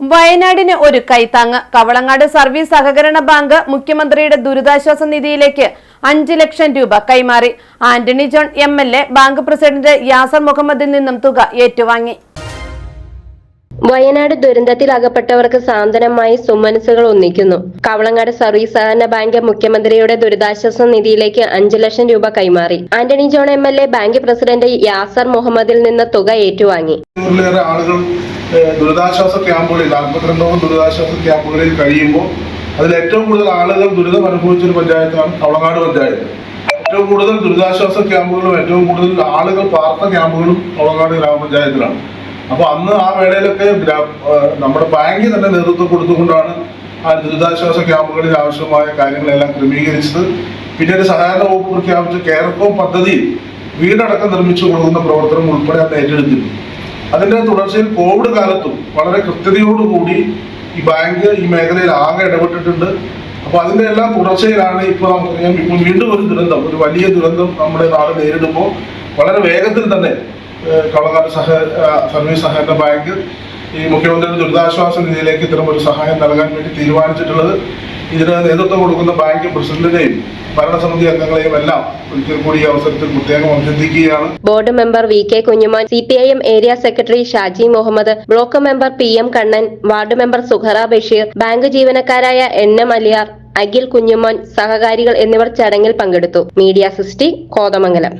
വയനാടിന് ഒരു കൈത്താങ്ങ്. കവളങ്ങാട് സർവീസ് സഹകരണ ബാങ്ക് മുഖ്യമന്ത്രിയുടെ ദുരിതാശ്വാസ നിധിയിലേക്ക് അഞ്ച് ലക്ഷം രൂപ കൈമാറി. Antony John M L A bank president Yasar മുഹമ്മദിൽ നിന്നും തുക ഏറ്റുവാങ്ങി. വയനാട് ദുരന്തത്തിൽ അകപ്പെട്ടവർക്ക് സാന്ത്വനമായി സുമനസുകൾ ഒന്നിക്കുന്നു. കവളങ്ങാട് സർവീസ് സഹകരണ ബാങ്ക് മുഖ്യമന്ത്രിയുടെ ദുരിതാശ്വാസ നിധിയിലേക്ക് അഞ്ചു ലക്ഷം രൂപ കൈമാറി. Antony John M L A bank president Yasar മുഹമ്മദിൽ നിന്ന് തുക ഏറ്റുവാങ്ങി. ആളുകൾ ദുരിതാശ്വാസ ക്യാമ്പുകളിൽ നാൽപ്പത്തിരണ്ടോളം ദുരിതാശ്വാസ ക്യാമ്പുകളിൽ കഴിയുമ്പോൾ അതിൽ ഏറ്റവും കൂടുതൽ ആളുകൾ ദുരിതം അനുഭവിച്ച ഒരു പഞ്ചായത്താണ് കവളങ്ങാട് പഞ്ചായത്ത്. ഏറ്റവും കൂടുതൽ ദുരിതാശ്വാസ ക്യാമ്പുകളും ഏറ്റവും കൂടുതൽ ആളുകൾ പാർത്ത ക്യാമ്പുകളും കവളങ്ങാട് ഗ്രാമപഞ്ചായത്തിലാണ്. അപ്പോൾ അന്ന് ആ വേളയിലൊക്കെ നമ്മുടെ ബാങ്കിൽ തന്നെ നേതൃത്വം കൊടുത്തുകൊണ്ടാണ് ആ ദുരിതാശ്വാസ ക്യാമ്പുകളിൽ ആവശ്യമായ കാര്യങ്ങളെല്ലാം ക്രമീകരിച്ചത്. പിന്നീട് സഹകരണ വകുപ്പ് പ്രഖ്യാപിച്ച കേരളം പദ്ധതിയിൽ വീടടക്കം നിർമ്മിച്ചു കൊടുക്കുന്ന പ്രവർത്തനം ഉൾപ്പെടെ അത് ഏറ്റെടുത്തിരുന്നു. അതിന്റെ തുടർച്ചയിൽ കോവിഡ് കാലത്തും വളരെ കൃത്യതയോടുകൂടി ഈ ബാങ്ക് ഈ മേഖലയിൽ ആകെ ഇടപെട്ടിട്ടുണ്ട്. അപ്പൊ അതിന്റെ എല്ലാം തുടർച്ചയിലാണ് ഇപ്പൊ നമുക്കറിയാം ഇപ്പൊ വീണ്ടും ഒരു ദുരന്തം ഒരു വലിയ ദുരന്തം നമ്മുടെ നാട് നേരിടുമ്പോൾ വളരെ വേഗത്തിൽ തന്നെ കളക്കാട് സഹ സർവീസ് സഹകരണ ബാങ്ക് ഈ മുഖ്യമന്ത്രിയുടെ ദുരിതാശ്വാസ നിധിയിലേക്ക് ഇത്തരം ഒരു സഹായം നൽകാൻ വേണ്ടി തീരുമാനിച്ചിട്ടുള്ളത്. ഇതിന് നേതൃത്വം കൊടുക്കുന്ന ബാങ്ക് പ്രസിഡന്റിനെയും ഭരണസമിതി അംഗങ്ങളെയും എല്ലാം അവസരത്തിൽ board member V K Kunjumon C P I M area secretary Shaji Muhammad block member P M Kannan ward member Suhara Basheer bank ജീവനക്കാരായ N M Aliyar Akhil Kunjumon സഹകാരികൾ എന്നിവർ ചടങ്ങിൽ പങ്കെടുത്തു. മീഡിയ സിസ്റ്റി കോതമംഗലം.